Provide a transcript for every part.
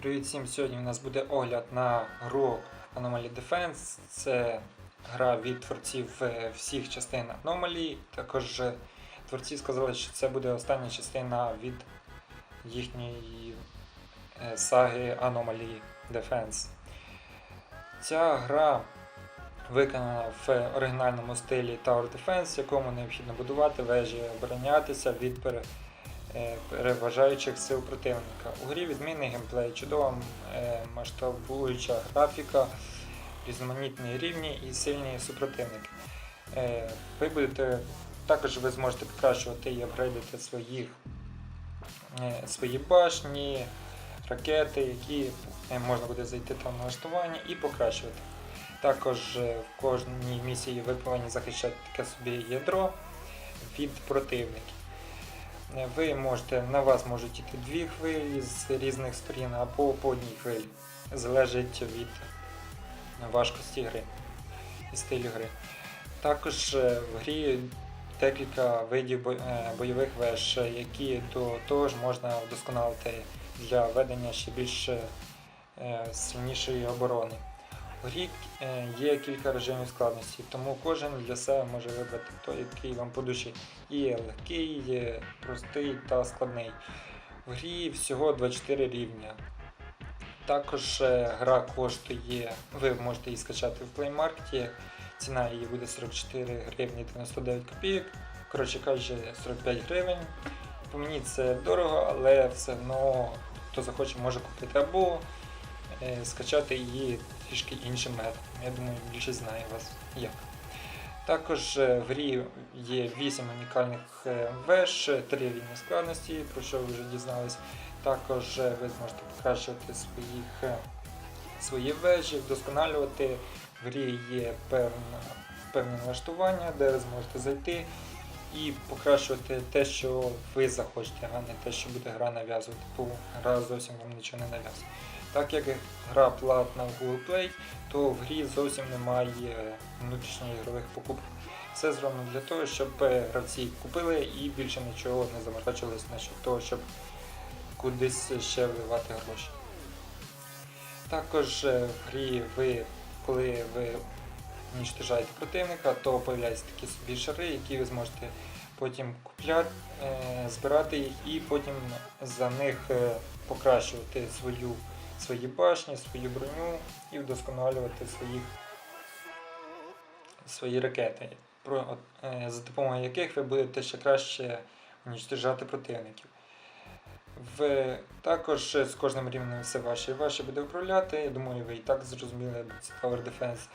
Привіт всім! Сьогодні у нас буде огляд на гру Anomaly Defense. Це гра від творців е, всіх частин Anomaly. Також творці сказали, що це буде остання частина від їхньої е, саги Anomaly Defense. Ця гра виконана в оригінальному стилі Tower Defense, якому необхідно будувати вежі, оборонятися від переважаючих сил противника. У грі відмінний геймплей, чудова е, масштабуюча графіка, різноманітні рівні і сильні супротивники. Е, Ви будете, також ви зможете покращувати і апгрейдити своїх, е, свої башні, ракети, які е, можна буде зайти там налаштування і покращувати. Також е, в кожній місії ви повинні захищати таке собі ядро від противників. Е, Ви можете, на вас можуть йти дві хвилі з різних сторін або по одній хвилі. Залежить від важкості гри і стилю гри. Також е, в грі декілька видів е, бойових веж, які до того ж можна вдосконалити для ведення ще більш сильнішої оборони. У грі е, є кілька режимів складності, тому кожен для себе може вибрати той, який вам по душі. І легкий, є простий та складний. В грі всього 24 рівня. Також е, гра коштує, ви можете її скачати в Play Market, ціна її буде 44 гривні 99 копійок, коротше кажучи, 45 гривень. По мені це дорого, але все одно хто захоче може купити або е, скачати її трішки іншим методом. Я думаю, більшість знає вас як. Також е, в грі є 8 унікальних е, веж, 3 рівні складності, про що ви вже дізнались. Також е, ви зможете покращувати своїх, свої вежі, вдосконалювати. В грі є певна, певні налаштування, де ви зможете зайти і покращувати те, що ви захочете, а не те, що буде гра нав'язувати, бо гра зовсім вам нічого не нав'язує. Так як гра платна в Google Play, то в грі зовсім немає внутрішньоігрових покупок. Все зроблено для того, щоб е, гравці купили і більше нічого не заморачувалися насчет того, щоб кудись ще вливати гроші. Також е, в грі ви, коли ви уничтожаєте противника, то з'являються такі собі шари, які ви зможете потім купляти, е, збирати їх і потім за них покращувати свою, свої башні, свою броню і вдосконалювати свої, свої ракети, про, е, за допомогою яких ви будете ще краще уничтожати противників. В, також з кожним рівнем все ваше і ваше буде управляти. Я думаю, ви і так зрозуміли, це Tower Defense.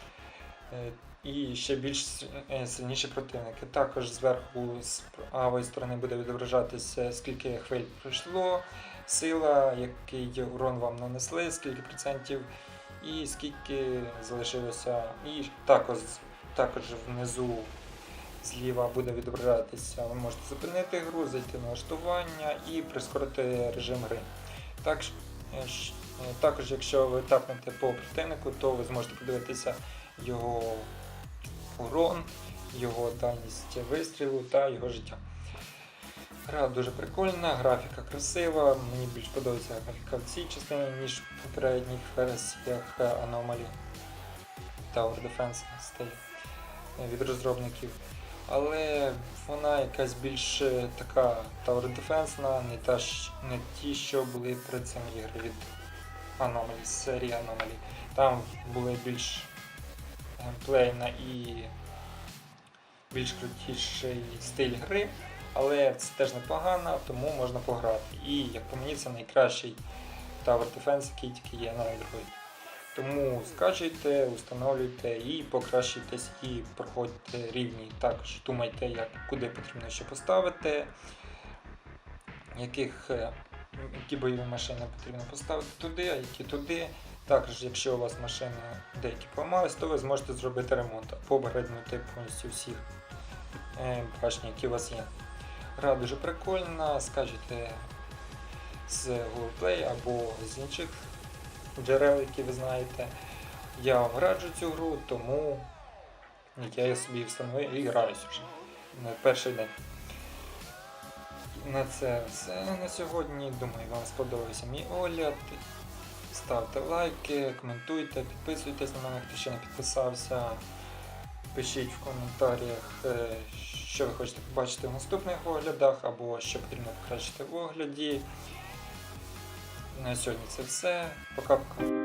Е, І ще більш е, сильніші противники. Також зверху з правої сторони буде відображатися, скільки хвиль пройшло, сила, який урон вам нанесли, скільки процентів, і скільки залишилося. І також, також внизу зліва буде відображатися. Ви можете зупинити гру, зайти в налаштування і прискорити режим гри. Так, е, також, якщо ви тапнете по противнику, то ви зможете подивитися його урон, його дальність вистрілу та його життя. Гра дуже прикольна, графіка красива. Мені більш подобається графіка в цій частині, ніж в попередніх версіях Anomaly Tower Defense е, від розробників. Але вона якась більш е, така Tower Defense, не, та, не ті, що були перед цим ігри від Anomaly, серії Anomaly. Там були більш геймплейна і більш крутіший стиль гри, але це теж непогано, тому можна пограти. І як по мені, це найкращий Tower Defense, який тільки є на Android. Тому скачуйте, установлюйте і покращуйтесь і проходьте рівні. Також думайте, як, куди потрібно ще поставити, яких, е, які бойові машини потрібно поставити туди, а які туди. Також, якщо у вас машини деякі поламались, то ви зможете зробити ремонт або обграднути повністю всіх е, башні, які у вас є. Гра дуже прикольна, скачуйте з Google Play або з інших джерел, які ви знаєте. Я вам раджу цю гру, тому я собі встановив і граюсь вже на перший день. На це все на сьогодні. Думаю, вам сподобався мій огляд. Ставте лайки, коментуйте, підписуйтесь на мене, хто ще не підписався. Пишіть в коментарях, е, що ви хочете побачити в наступних оглядах, або що потрібно покращити в огляді. На сьогодні це все. Пока-пока.